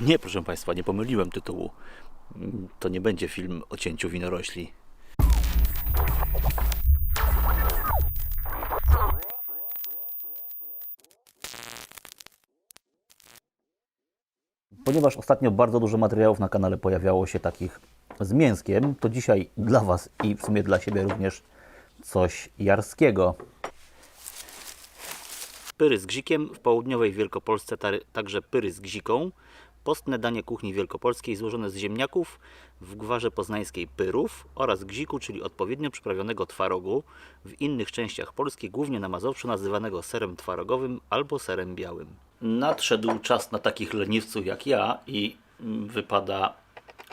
Nie, proszę Państwa, nie pomyliłem tytułu. To nie będzie film o cięciu winorośli. Ponieważ ostatnio bardzo dużo materiałów na kanale pojawiało się takich z mięskiem, to dzisiaj dla Was i w sumie dla siebie również coś jarskiego. Pyry z gzikiem w południowej Wielkopolsce także pyry z gziką. Postne danie kuchni wielkopolskiej złożone z ziemniaków w gwarze poznańskiej pyrów oraz gziku, czyli odpowiednio przyprawionego twarogu w innych częściach Polski, głównie na Mazowszu nazywanego serem twarogowym albo serem białym. Nadszedł czas na takich leniwców jak ja i mm, wypada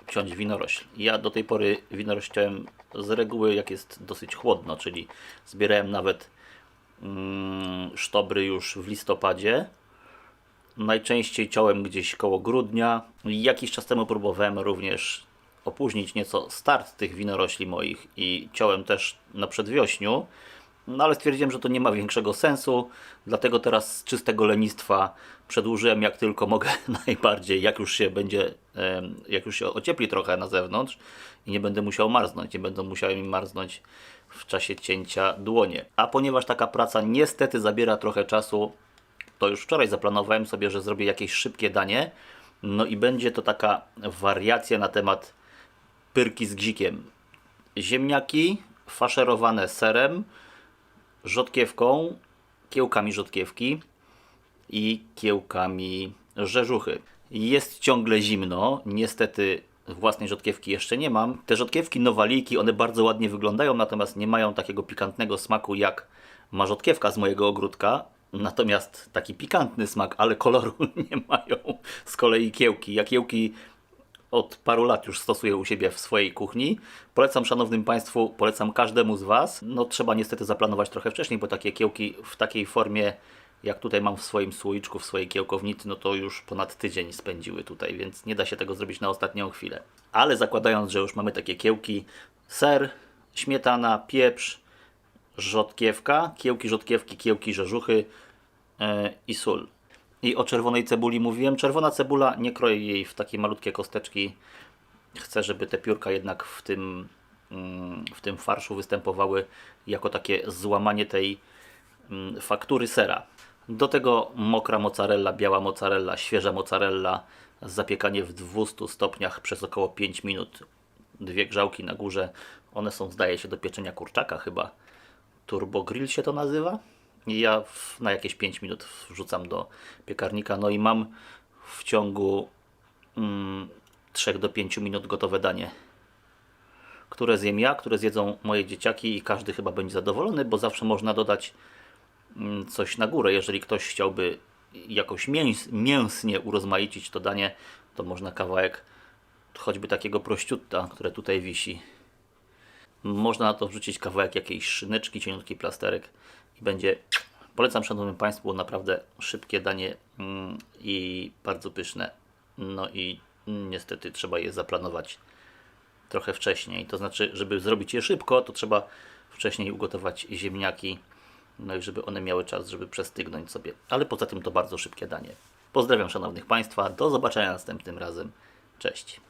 ciąć winorośl. Ja do tej pory winorośl ciąłem z reguły jak jest dosyć chłodno, czyli zbierałem nawet mm, sztobry już w listopadzie. Najczęściej ciąłem gdzieś koło grudnia. Jakiś czas temu próbowałem również opóźnić nieco start tych winorośli moich i ciąłem też na przedwiośniu. No ale stwierdziłem, że to nie ma większego sensu, dlatego teraz z czystego lenistwa przedłużyłem jak tylko mogę najbardziej, jak już się będzie, jak już się ociepli trochę na zewnątrz i nie będę musiał marznąć, nie będą musiały mi marznąć w czasie cięcia dłonie. A ponieważ taka praca niestety zabiera trochę czasu, to już wczoraj zaplanowałem sobie, że zrobię jakieś szybkie danie. No i będzie to taka wariacja na temat pyrki z gzikiem. Ziemniaki faszerowane serem, rzodkiewką, kiełkami rzodkiewki i kiełkami rzeżuchy. Jest ciągle zimno, niestety własnej rzodkiewki jeszcze nie mam. Te rzodkiewki nowaliki, one bardzo ładnie wyglądają, natomiast nie mają takiego pikantnego smaku jak ma rzodkiewka z mojego ogródka. Natomiast taki pikantny smak, ale koloru nie mają z kolei kiełki. Ja kiełki od paru lat już stosuję u siebie w swojej kuchni. Polecam szanownym Państwu, polecam każdemu z Was. No trzeba niestety zaplanować trochę wcześniej, bo takie kiełki w takiej formie, jak tutaj mam w swoim słoiczku, w swojej kiełkownicy, no to już ponad tydzień spędziły tutaj, więc nie da się tego zrobić na ostatnią chwilę. Ale zakładając, że już mamy takie kiełki, ser, śmietana, pieprz, rzodkiewka, kiełki rzodkiewki, kiełki rzeżuchy e, i sól. I o czerwonej cebuli mówiłem. Czerwona cebula, nie kroję jej w takie malutkie kosteczki. Chcę, żeby te piórka jednak w tym, mm, w tym farszu występowały jako takie złamanie tej mm, faktury sera. Do tego mokra mozzarella, biała mozzarella, świeża mozzarella, zapiekanie w 200 stopniach przez około 5 minut. Dwie grzałki na górze. One są, zdaje się, do pieczenia kurczaka chyba. Turbo Grill się to nazywa. I ja w, na jakieś 5 minut wrzucam do piekarnika. No i mam w ciągu mm, 3 do 5 minut gotowe danie. Które zjem ja, które zjedzą moje dzieciaki i każdy chyba będzie zadowolony, bo zawsze można dodać mm, coś na górę. Jeżeli ktoś chciałby jakoś mięs, mięsnie urozmaicić to danie, to można kawałek choćby takiego prościutta, które tutaj wisi. Można na to wrzucić kawałek jakiejś szyneczki, cieniutki plasterek i będzie. Polecam szanownym Państwu naprawdę szybkie danie mm, i bardzo pyszne. No i niestety trzeba je zaplanować trochę wcześniej. To znaczy, żeby zrobić je szybko, to trzeba wcześniej ugotować ziemniaki, no i żeby one miały czas, żeby przestygnąć sobie. Ale poza tym to bardzo szybkie danie. Pozdrawiam szanownych Państwa, do zobaczenia następnym razem. Cześć.